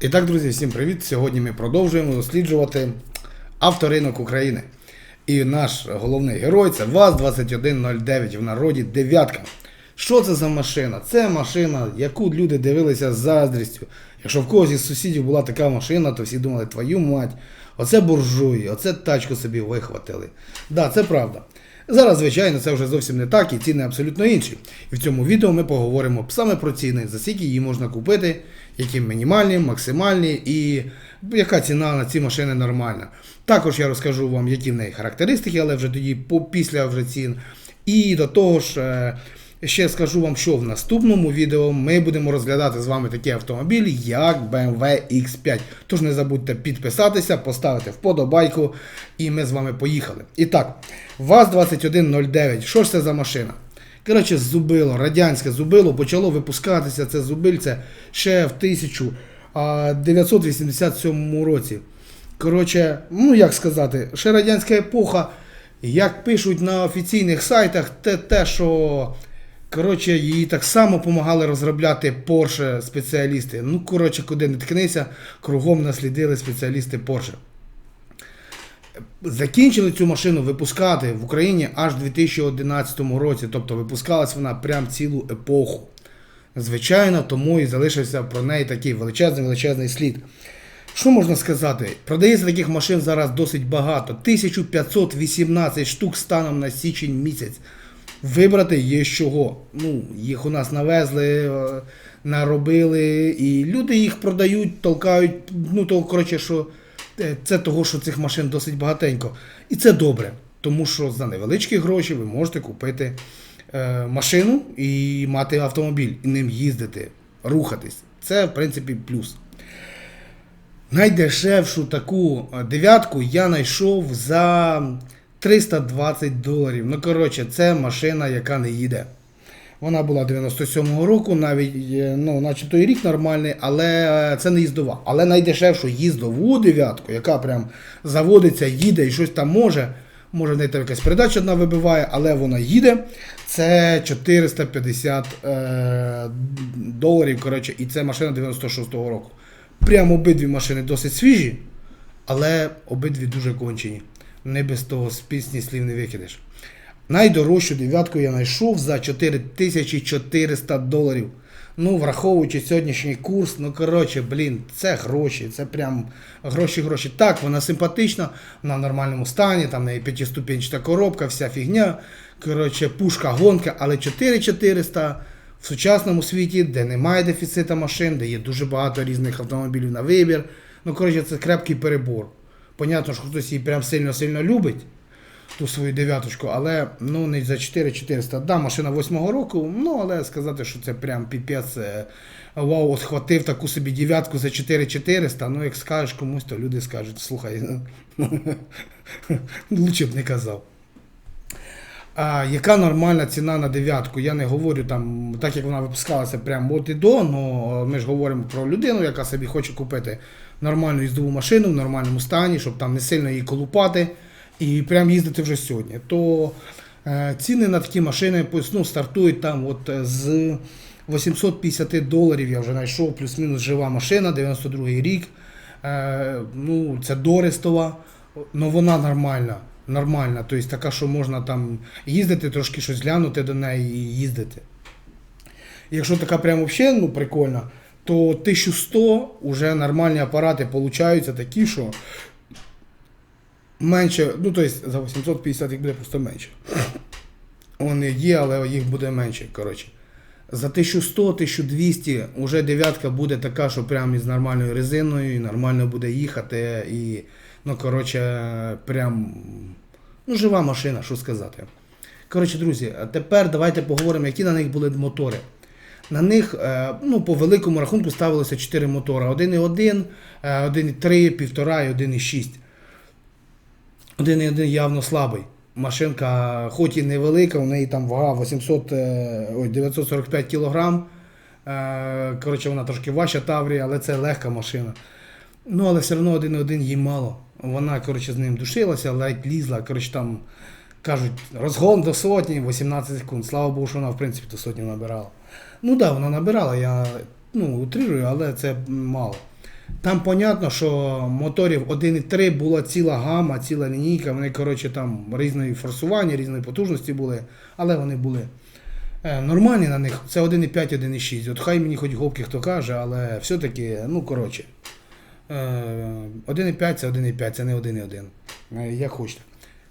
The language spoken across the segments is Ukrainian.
І так, друзі, всім привіт! Сьогодні ми продовжуємо досліджувати авторинок України. І наш головний герой це ВАЗ-2109 в народі дев'ятка. Що це за машина? Це машина, яку люди дивилися з заздрістю. Якщо в когось із сусідів була така машина, то всі думали, твою мать, оце буржуї, оце тачку собі вихватили. Да, це правда. Зараз, звичайно, це вже зовсім не так, і ціни абсолютно інші. І в цьому відео ми поговоримо саме про ціни, за скільки її можна купити, які мінімальні, максимальні і яка ціна на ці машини нормальна. Також я розкажу вам, які в неї характеристики, але вже тоді після вже цін. І до того ж, е, ще скажу вам, що в наступному відео ми будемо розглядати з вами такі автомобілі, як BMW X5. Тож не забудьте підписатися, поставити вподобайку, і ми з вами поїхали. І так, ВАЗ-2109. Що ж це за машина? Коротше, зубило, радянське зубило почало випускатися це зубильце ще в 1987 році. Коротше, ну як сказати, ще радянська епоха, як пишуть на офіційних сайтах, те, те що коротше, її так само допомагали розробляти Porsche спеціалісти. Ну, коротше, куди не ткнися, кругом наслідили спеціалісти Porsche. Закінчили цю машину випускати в Україні аж у 2011 році, тобто випускалась вона прям цілу епоху. Звичайно, тому і залишився про неї такий величезний величезний слід. Що можна сказати? Продається таких машин зараз досить багато. 1518 штук станом на січень місяць. Вибрати є з чого. Ну, їх у нас навезли, е, наробили, і люди їх продають, толкають. Ну, то, коротше, що це того, що цих машин досить багатенько. І це добре, тому що за невеличкі гроші ви можете купити е, машину і мати автомобіль, і ним їздити, рухатись. Це, в принципі, плюс. Найдешевшу таку е, дев'ятку я знайшов за 320 доларів. Ну, коротше, це машина, яка не їде. Вона була 97-го року, навіть, е, ну, начебто і рік нормальний, але е, це не їздова. Але найдешевшу їздову дев'ятку, яка прям заводиться, їде і щось там може. Може, в неї там якась передача одна вибиває, але вона їде. Це 450 е, доларів. Коротше, і це машина 96-го року. Прямо обидві машини досить свіжі, але обидві дуже кончені. Не без того з пісні слів не викидеш. Найдорожчу дев'ятку я знайшов за 4400 доларів. Ну, враховуючи сьогоднішній курс, ну коротше, блін, це гроші, це прям гроші-гроші. Так, вона симпатична, вона в нормальному стані, там неї п'ятиступенчата коробка, вся фігня. Коротше, пушка, гонка, але 4400 в сучасному світі, де немає дефіцита машин, де є дуже багато різних автомобілів на вибір. Ну, коротше, це крепкий перебор. Понятно, що хтось її прям сильно-сильно любить ту свою дев'яточку, але ну не за 4400. Да, машина 8-го року, ну але сказати, що це прям піпець. е, Вау, от хватив таку собі дев'ятку за 4400, ну як скажеш комусь, то люди скажуть, слухай, лучше б не казав. А, яка нормальна ціна на дев'ятку? Я не говорю там, так як вона випускалася прямо от і до, але ми ж говоримо про людину, яка собі хоче купити нормальну їздову машину в нормальному стані, щоб там не сильно її колупати і прям їздити вже сьогодні. То е, ціни на такі машини ну, стартують там от е, з 850 доларів. Я вже знайшов плюс-мінус жива машина, 92 рік. Е, ну, це Дористова, але вона нормальна. Нормальна, тобто така, що можна там їздити, трошки щось глянути до неї і їздити. Якщо така прям взагалі ну, прикольна, то 1100 вже нормальні апарати получаються такі, що менше, ну тобто за 850 їх буде просто менше. Вони є, але їх буде менше. коротше. За 1100-1200 вже дев'ятка буде така, що прям із нормальною резиною, і нормально буде їхати. І, ну, коротше, прям ну, жива машина, що сказати. Коротше, друзі, тепер давайте поговоримо, які на них були мотори. На них е, ну, по великому рахунку ставилося 4 мотори: 1,1, е, 1,3, 1,5 і 1,6. 1,1 явно слабий. Машинка, хоч і невелика, у неї там вага 800, е, ой, 945 кг. Коротше, вона трошки важча Таврія, але це легка машина. Ну, але все одно 1,1 їй мало. Вона, коротше, з ним душилася, ледь лізла. Коротше, там кажуть, розгон до сотні, 18 секунд. Слава Богу, що вона, в принципі, до сотні набирала. Ну так, да, вона набирала, я ну, утрирую, але це мало. Там понятно, що моторів 1.3 була ціла гама, ціла лінійка. Вони, коротше, там різної форсування, різної потужності були, але вони були е, нормальні на них. Це 1.5, 1.6. От хай мені хоч гопки хто каже, але все-таки, ну коротше. е, 1.5 це 1.5, це не 1.1. Е, Як хочете.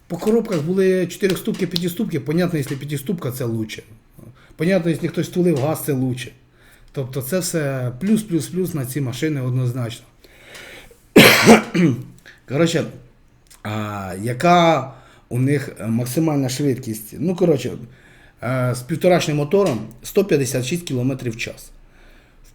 По коробках були 4 ступки, 5 ступки. Понятно, якщо 5 ступка, це лучше. Понятно, якщо хтось тулив газ, це лучше. Тобто це все плюс, плюс, плюс на ці машини однозначно. Коротше, а, яка у них максимальна швидкість? Ну, коротше, е, з півторашнім мотором 156 км в час.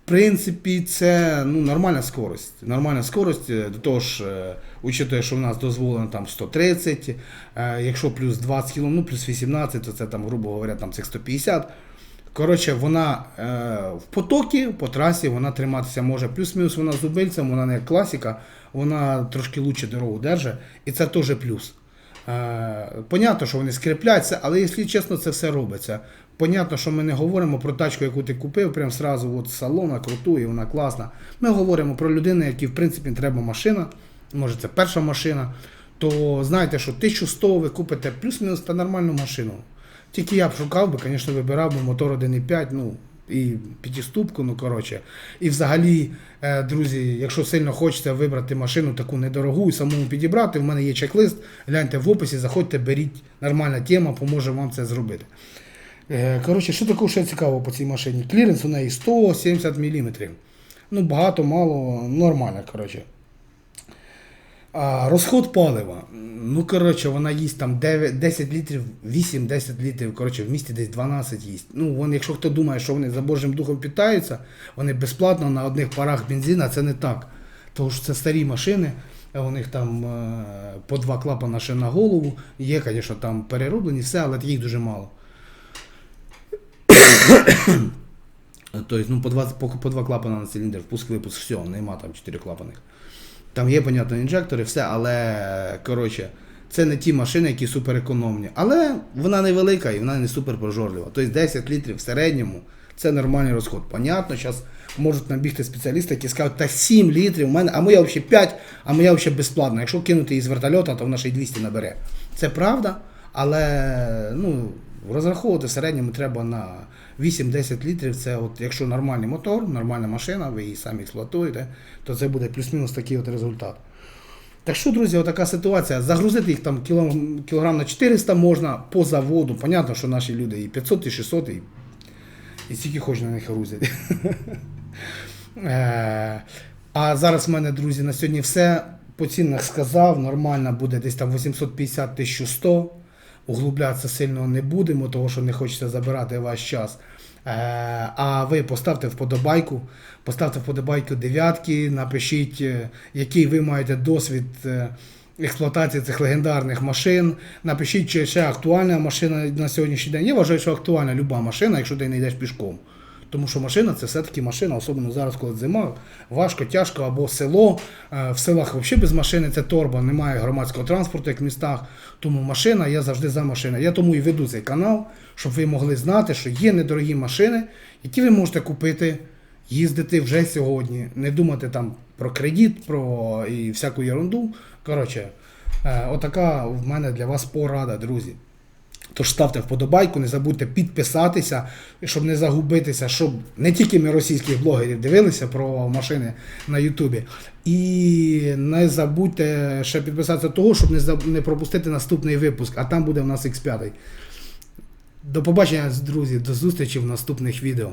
В принципі, це ну, нормальна скорость. Нормальна скорость, е, до того ж, е, учитує, що в нас дозволено там 130, е, якщо плюс 20 км, ну плюс 18, то це там, грубо говоря, там цих 150. Коротше, вона е, в потокі, по трасі, вона триматися може. Плюс-мінус вона з убильцем, вона не як класика, вона трошки лучше дорогу держить, і це теж плюс. Е, понятно, що вони скріпляться, але якщо чесно, це все робиться. Понятно, що ми не говоримо про тачку, яку ти купив, прям сразу от з салона, круту, і вона класна. Ми говоримо про людину, якій в принципі треба машина, може це перша машина, то знаєте, що 1100 ви купите плюс-мінус та нормальну машину. Тільки я б шукав би, звісно, вибирав би мотор 1.5, ну і п'ятиступку, ну коротше. І взагалі, е, друзі, якщо сильно хочете вибрати машину таку недорогу і самому підібрати, в мене є чек-лист, гляньте в описі, заходьте, беріть, нормальна тема, поможе вам це зробити. Е, Коротше, що такого ще цікавого по цій машині? Кліренс у неї 170 мм. Ну, багато, мало, нормально, коротше. Розход палива. Ну, коротше, вона їсть там 9, 10 літрів, 8-10 літрів, коротше, в місті десь 12 їсть. Ну, вони, якщо хто думає, що вони за Божим духом питаються, вони безплатно на одних парах бензина, це не так. Тому що це старі машини, у них там е, по два клапана ще на голову. Є, звісно, там перероблені, все, але їх дуже мало. Тобто, ну, по два, по, по два клапана на циліндр, впуск випуск, все, нема там 4 клапаних. Там є, понятно, інжектори, все, але коротше, це не ті машини, які суперекономні. Але вона невелика і вона не супер прожорлива. Тобто 10 літрів в середньому це нормальний розход. Понятно, зараз можуть набігти спеціалісти, які скажуть, та 7 літрів, у мене, а моя взагалі 5, а моя взагалі безплатна. Якщо кинути її з вертольота, то вона ще й 200 набере. Це правда, але ну, розраховувати в середньому треба на 8-10 літрів. Це от, якщо нормальний мотор, нормальна машина, ви її самі експлуатуєте, то це буде плюс-мінус такий от результат. Так що, друзі, отака ситуація. Загрузити їх там кілограм на 400 можна по заводу. Понятно, що наші люди і 500, і 600, і, і стільки хоч на них грузять. Е, А зараз в мене, друзі, на сьогодні все. По цінах сказав, нормально буде десь там 850-1100. Углублятися сильно не будемо, тому що не хочеться забирати ваш час. Е, А ви поставте вподобайку, поставте вподобайку дев'ятки, напишіть, е, який ви маєте досвід е, експлуатації цих легендарних машин. Напишіть, чи ще актуальна машина на сьогоднішній день. Я вважаю, що актуальна люба машина, якщо ти не йдеш пішком. Тому що машина це все-таки машина, особливо зараз, коли зима, важко, тяжко або село. Е, В селах взагалі без машини це торба, немає громадського транспорту, як в містах. Тому машина, я завжди за машину. Я тому і веду цей канал, щоб ви могли знати, що є недорогі машини, які ви можете купити, їздити вже сьогодні. Не думати там про кредит, про і всяку ерунду. Коротше, е, отака в мене для вас порада, друзі. Тож ставте вподобайку, не забудьте підписатися, щоб не загубитися, щоб не тільки ми російських блогерів дивилися про машини на Ютубі. І не забудьте ще підписатися того, щоб не, пропустити наступний випуск, а там буде в нас X5. До побачення, друзі, до зустрічі в наступних відео.